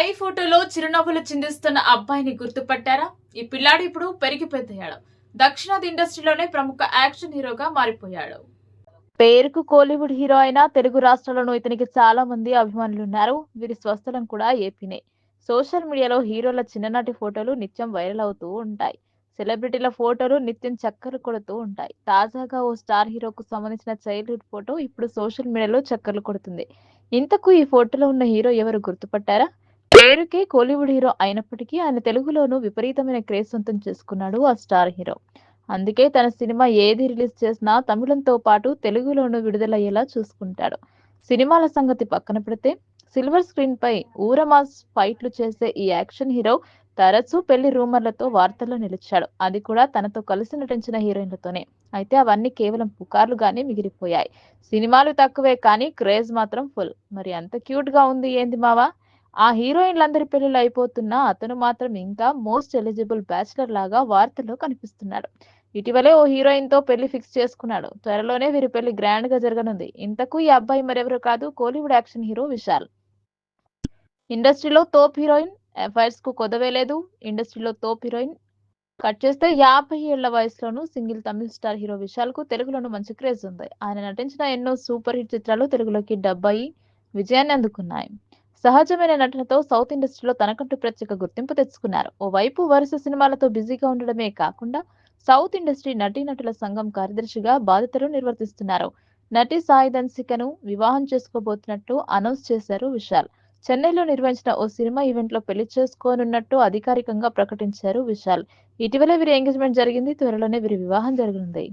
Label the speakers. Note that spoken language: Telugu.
Speaker 1: పై ఫోటోలో చిరునవ్వులు చిందిస్తున్న అబ్బాయిని గుర్తుపట్టారా? ఈ పిల్లాడు ఇప్పుడు పెరిగి పెద్దయ్యాడు దక్షిణాది ఇండస్ట్రీలోనే ప్రముఖ యాక్షన్ హీరోగా మారిపోయాడు. పేరుకు కోలీవుడ్ హీరో అయినా తెలుగు రాష్ట్రాల్లోనూ ఇతనికి చాలా మంది అభిమానులు ఉన్నారు. వీరి స్వస్థలం కూడా ఏపీనే. సోషల్ మీడియాలో హీరోల చిన్ననాటి ఫోటోలు నిత్యం వైరల్ అవుతూ ఉంటాయి. సెలబ్రిటీల ఫోటోలు నిత్యం చక్కర్లు కొడుతూ ఉంటాయి. తాజాగా ఓ స్టార్ హీరోకు సంబంధించిన చైల్డ్హుడ్ ఫోటో ఇప్పుడు సోషల్ మీడియాలో చక్కర్లు కొడుతుంది. ఇంతకు ఈ ఫోటోలో ఉన్న హీరో ఎవరు గుర్తుపట్టారా? పేరుకే కోలీవుడ్ హీరో అయినప్పటికీ ఆయన తెలుగులోనూ విపరీతమైన క్రేజ్ సొంతం చేసుకున్నాడు ఆ స్టార్ హీరో. అందుకే తన సినిమా ఏది రిలీజ్ చేసినా తమిళంతో పాటు తెలుగులోనూ విడుదలయ్యేలా చూసుకుంటాడు. సినిమాల సంగతి పక్కన పెడితే సిల్వర్ స్క్రీన్ పై ఊరమాస్ ఫైట్లు చేసే ఈ యాక్షన్ హీరో తరచూ పెళ్ళి రూమర్లతో వార్తల్లో నిలిచాడు. అది కూడా తనతో కలిసి నటించిన హీరోయిన్లతోనే. అయితే అవన్నీ కేవలం పుకార్లుగానే మిగిలిపోయాయి. సినిమాలు తక్కువే కానీ క్రేజ్ మాత్రం ఫుల్. మరి అంత క్యూట్గా ఉంది ఏంది మావా? ఆ హీరోయిన్లందరి పెళ్ళిలు అయిపోతున్నా అతను మాత్రం ఇంకా మోస్ట్ ఎలిజిబుల్ బ్యాచిలర్ లాగా వార్తల్లో కనిపిస్తున్నాడు. ఇటీవలే ఓ హీరోయిన్తో పెళ్ళి ఫిక్స్ చేసుకున్నాడు. త్వరలోనే వీరి పెళ్ళి గ్రాండ్గా జరగనుంది. ఇంతకు ఈ అబ్బాయి మరెవరు కాదు కోలీవుడ్ యాక్షన్ హీరో విశాల్. ఇండస్ట్రీలో తోప్ హీరోయిన్ ఎఫ్ఐఆర్స్కు కొదవే లేదు. ఇండస్ట్రీలో తోప్ హీరోయిన్ కట్ చేస్తే యాభై ఏళ్ళ వయసులోనూ సింగిల్ తమిళ స్టార్ హీరో విశాల్కు తెలుగులోనూ మంచి క్రేజ్ ఉంది. ఆయన నటించిన ఎన్నో సూపర్ హిట్ చిత్రాలు తెలుగులోకి డబ్బై విజయాన్ని అందుకున్నాయి. సహజమైన నటనతో సౌత్ ఇండస్ట్రీలో తనకంటూ ప్రత్యేక గుర్తింపు తెచ్చుకున్నారు. ఓవైపు వరుస సినిమాలతో బిజీగా ఉండడమే కాకుండా సౌత్ ఇండస్ట్రీ నటీనటుల సంఘం కార్యదర్శిగా బాధ్యతలు నిర్వర్తిస్తున్నారు. నటి సాయిధన్సికను వివాహం చేసుకోబోతున్నట్టు అనౌన్స్ చేశారు విశాల్. చెన్నైలో నిర్వహించిన ఓ సినిమా ఈవెంట్లో పెళ్ళి చేసుకోనున్నట్టు అధికారికంగా ప్రకటించారు విశాల్. ఇటీవల వీరి ఎంగేజ్మెంట్ జరిగింది. త్వరలోనే వీరి వివాహం జరగనుంది.